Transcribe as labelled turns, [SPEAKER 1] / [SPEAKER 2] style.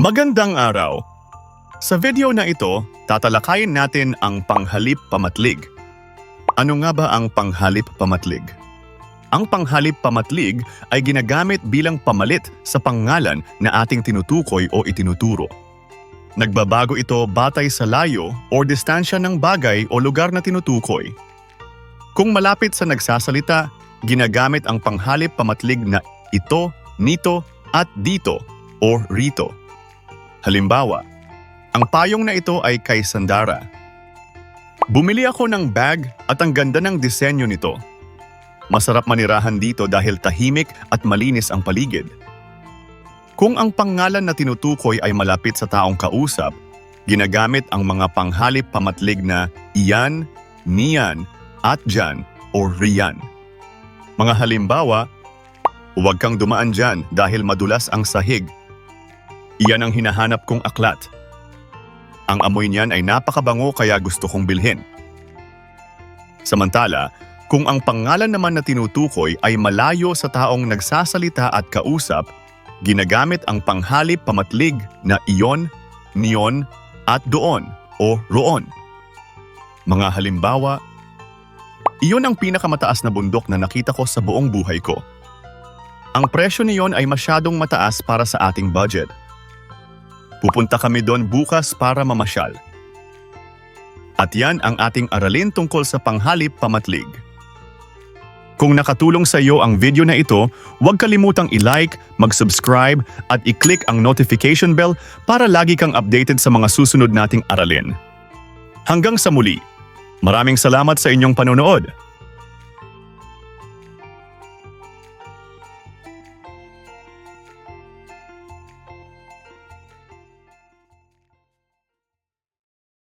[SPEAKER 1] Magandang araw! Sa video na ito, tatalakayin natin ang panghalip pamatlig. Ano nga ba ang panghalip pamatlig? Ang panghalip pamatlig ay ginagamit bilang pamalit sa pangalan na ating tinutukoy o itinuturo. Nagbabago ito batay sa layo o distansya ng bagay o lugar na tinutukoy. Kung malapit sa nagsasalita, ginagamit ang panghalip pamatlig na ito, nito, at dito o rito. Halimbawa, ang payong na ito ay kay Sandara. Bumili ako ng bag at ang ganda ng disenyo nito. Masarap manirahan dito dahil tahimik at malinis ang paligid. Kung ang pangalan na tinutukoy ay malapit sa taong kausap, ginagamit ang mga panghalip pamatlig na iyan, niyan, at dyan o riyan. Mga halimbawa, huwag kang dumaan dyan dahil madulas ang sahig. Iyan ang hinahanap kong aklat. Ang amoy niyan ay napakabango kaya gusto kong bilhin. Samantala, kung ang pangalan naman na tinutukoy ay malayo sa taong nagsasalita at kausap, ginagamit ang panghalip pamatlig na iyon, niyon, at doon o roon. Mga halimbawa, iyon ang pinakamataas na bundok na nakita ko sa buong buhay ko. Ang presyo niyon ay masyadong mataas para sa ating budget. Pupunta kami doon bukas para mamasyal. At yan ang ating aralin tungkol sa panghalip pamatlig. Kung nakatulong sa iyo ang video na ito, huwag kalimutang i-like, mag-subscribe at i-click ang notification bell para lagi kang updated sa mga susunod nating aralin. Hanggang sa muli, maraming salamat sa inyong panonood.